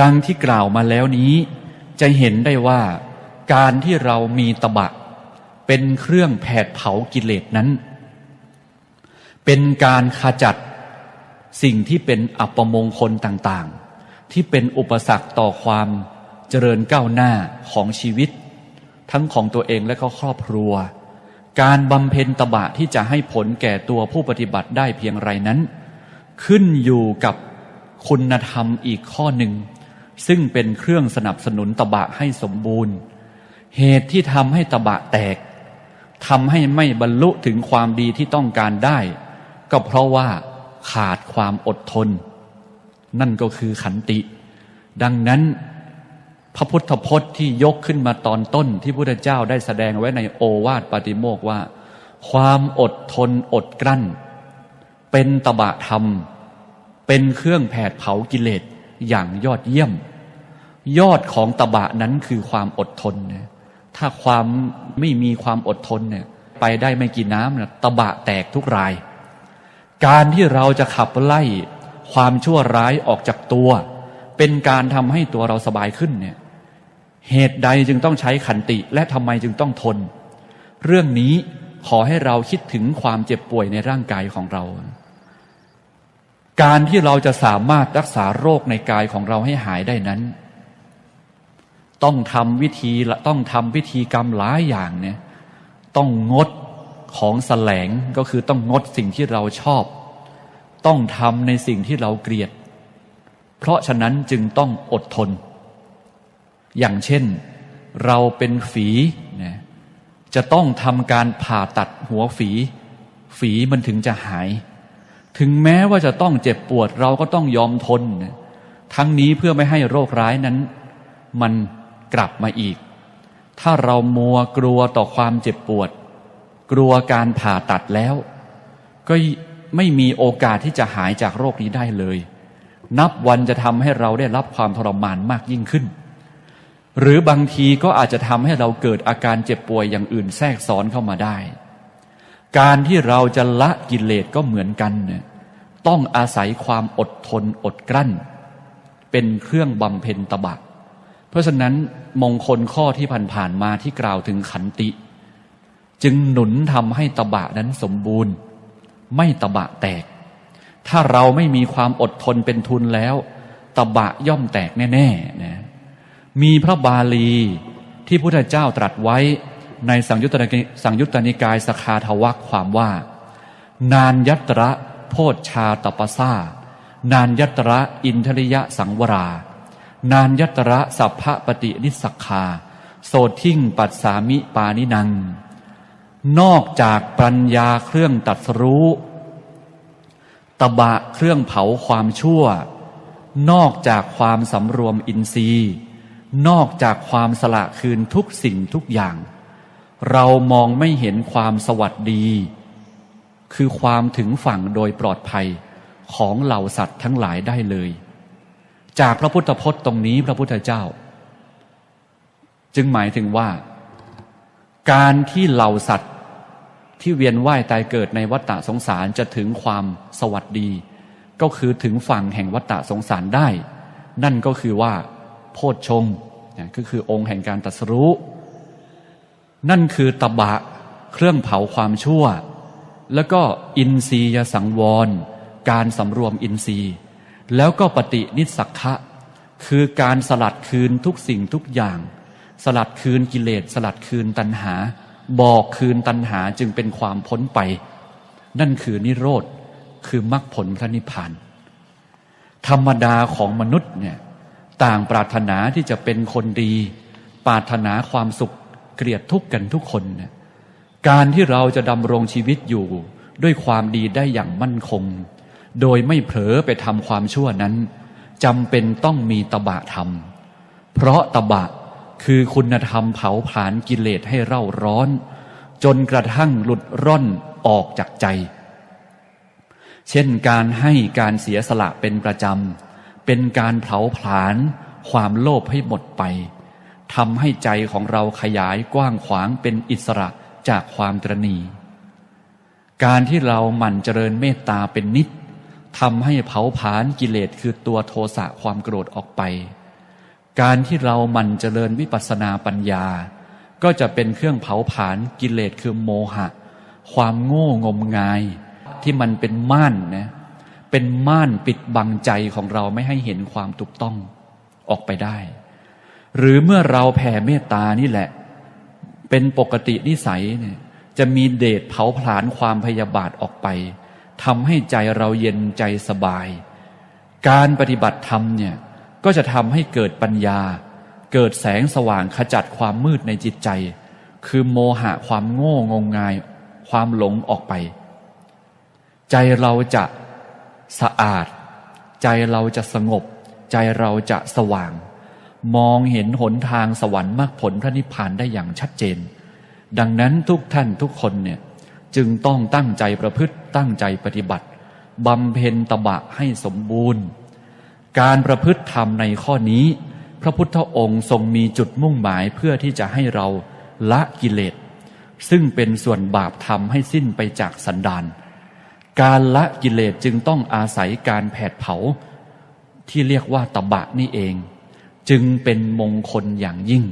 ดังที่กล่าวมาแล้วนี้ จะเห็นได้ว่าการที่เรามีตบะ เป็นเครื่องแผดเผากิเลสนั้น เป็นการขจัดสิ่งที่เป็นอัปมงคลต่างๆ ที่เป็นอุปสรรคต่อความเจริญก้าวหน้าของชีวิต ทั้งของตัวเองและก็ครอบครัว การบำเพ็ญตบะที่จะให้ผลแก่ตัวผู้ปฏิบัติได้เพียงไรนั้น ขึ้นอยู่กับคุณธรรมอีกข้อหนึ่ง ซึ่งเป็นเครื่องสนับสนุนตบะให้สมบูรณ์ เหตุที่ทำให้ตบะแตกทำให้ไม่บรรลุถึงความดีที่ต้องการได้ ก็เพราะว่าขาดความอดทน นั่นก็คือขันติ ดังนั้น พระพุทธพจน์ที่ยกขึ้นมาตอนต้นที่พระพุทธเจ้าได้แสดงไว้ในโอวาทปาติโมกว่า ความอดทนอดกลั้น เป็นตบะธรรม เป็นเครื่องแผดเผากิเลส อย่างยอดเยี่ยม ยอดของตบะนั้นคือความอดทนนะถ้าความไม่มีความอดทนเนี่ย ไปได้ไม่กี่น้ำนะตบะแตกทุกราย การที่เราจะขับไล่ความชั่วร้ายออกจากตัว เป็นการทำให้ตัวเราสบายขึ้นเนี่ย เหตุใดจึงต้องใช้ขันติและทำไมจึงต้องทน เรื่องนี้ขอให้เราคิดถึงความเจ็บป่วยในร่างกายของเรา การที่เราจะสามารถรักษาโรคในกายของเราให้หายได้นั้น ต้องทำวิธีละต้องทำพิธีกรรมหลายอย่างเนี่ยต้องงดของแสลงก็คือต้องงดสิ่งที่เราชอบ ต้องทำในสิ่งที่เราเกลียด เพราะฉะนั้นจึงต้องอดทน อย่างเช่นเราเป็นฝีนะจะต้องทำการผ่าตัดหัวฝี ฝีมันถึงจะหาย ถึงแม้ว่าจะต้องเจ็บปวดเราก็ต้องยอมทน ทั้งนี้เพื่อไม่ให้โรคร้ายนั้น มันกลับมาอีก ถ้าเรามัวกลัวต่อความเจ็บปวด กลัวการผ่าตัดแล้ว ก็ไม่มีโอกาสที่จะหายจากโรคนี้ได้เลย นับวันจะทำให้เราได้รับความทรมานมากยิ่งขึ้น หรือบางทีก็อาจจะทำให้เราเกิดอาการเจ็บป่วยอย่างอื่นแทรกซ้อนเข้ามาได้ การที่เราจะละกิเลสก็เหมือนกันเนี่ย ต้องอาศัยความอดทนอดกลั้น เป็นเครื่องบำเพ็ญตบะ เพราะฉะนั้นมงคลข้อที่ผ่านๆมาที่กล่าวถึงขันติ จึงหนุนทำให้ตบะนั้นสมบูรณ์ ไม่ตบะแตก ถ้าเราไม่มีความอดทนเป็นทุนแล้ว ตบะย่อมแตกแน่ๆนะมีพระบาลีที่พุทธเจ้าตรัสไว้ในสังยุตตนิสังยุตตนิกายสคาทวักความว่า นานยัตระ โพชชาตปสานานยัตระอินทริยะสังวรา นานยัตระสัพพะปฏินิสกคา โสทิ่งปัสสามิปานินัง นอกจากปัญญาเครื่องตัดสรู้ตบะเครื่องเผาความชั่ว นอกจากความสำรวมอินทรีย์ นอกจากความสละคืนทุกสิ่งทุกอย่าง เรามองไม่เห็นความสวัสดี คือความถึงฝั่งโดยปลอดภัยของเหล่าสัตว์ทั้งหลายได้เลย จากพระพุทธพจน์ตรงนี้พระพุทธเจ้า จึงหมายถึงว่า การที่เหล่าสัตว์ที่เวียนว่ายตายเกิดในวัฏฏะสงสารจะถึงความสวัสดี ก็คือถึงฝั่งแห่งวัฏฏะสงสารได้ นั่นก็คือว่า โพชฌงค์ก็คือองค์แห่งการตรัสรู้ นั่นคือตบะเครื่องเผาความชั่ว แล้วก็อินทรียสังวร การสำรวมอินทรีย์ แล้วก็ปฏินิสักขะคือการสลัดคืนทุกสิ่งทุกอย่าง สลัดคืนกิเลส สลัดคืนตัณหา บอกคืนตัณหาจึงเป็นความพ้นไป นั่นคือนิโรธคือมรรคผลพระนิพพาน ธรรมดาของมนุษย์เนี่ยต่างปรารถนาที่จะเป็นคนดี ปรารถนาความสุขเกลียดทุกข์กันทุกคนเนี่ย การที่เราจะดำรงชีวิตอยู่ด้วยความดีได้อย่างมั่นคง โดยไม่เผลอไปทำความชั่วนั้นจำเป็นต้องมีตบะธรรม เพราะตบะคือคุณธรรมเผาผลาญกิเลสให้เร่าร้อน จนกระทั่งหลุดร่อนออกจากใจ เช่นการให้การเสียสละเป็นประจำ เป็นการเผาผลาญความโลภให้หมดไปทำให้ใจของเราขยายกว้างขวางเป็นอิสระ จากความตรณีการที่เราหมั่นเจริญเมตตาเป็นนิดทำให้เผาผลาญกิเลสคือตัวโทสะความโกรธออกไป การที่เราหมั่นเจริญวิปัสสนาปัญญา ก็จะเป็นเครื่องเผาผลาญกิเลสคือโมหะ ความโง่งมงาย ที่มันเป็นม่านนะเป็นม่านปิดบังใจของเราไม่ให้เห็นความถูกต้องออกไปได้ หรือเมื่อเราแผ่เมตตานี่แหละ เป็นปกตินิสัยเนี่ยจะมีเดชเผาผลาญความพยาบาทออกไปทำให้ใจเราเย็นใจสบาย การปฏิบัติธรรมเนี่ยก็จะทำให้เกิดปัญญา เกิดแสงสว่างขจัดความมืดในจิตใจ คือโมหะความโง่งมงาย ความหลงออกไป ใจเราจะสะอาด ใจเราจะสงบ ใจเราจะสว่าง มองเห็นหนทางสวรรค์มรรคผลพระนิพพานได้อย่างชัดเจน ดังนั้นทุกท่านทุกคนเนี่ยจึงต้องตั้งใจประพฤติตั้งใจปฏิบัติบำเพ็ญตบะให้สมบูรณ์ การประพฤติธรรมในข้อนี้ พระพุทธองค์ทรงมีจุดมุ่งหมายเพื่อที่จะให้เราละกิเลส ซึ่งเป็นส่วนบาปธรรมให้สิ้นไปจากสันดานการละกิเลสจึงต้องอาศัยการแผดเผา ที่เรียกว่าตบะนี่เอง จึงเป็นมงคลอย่างยิ่ง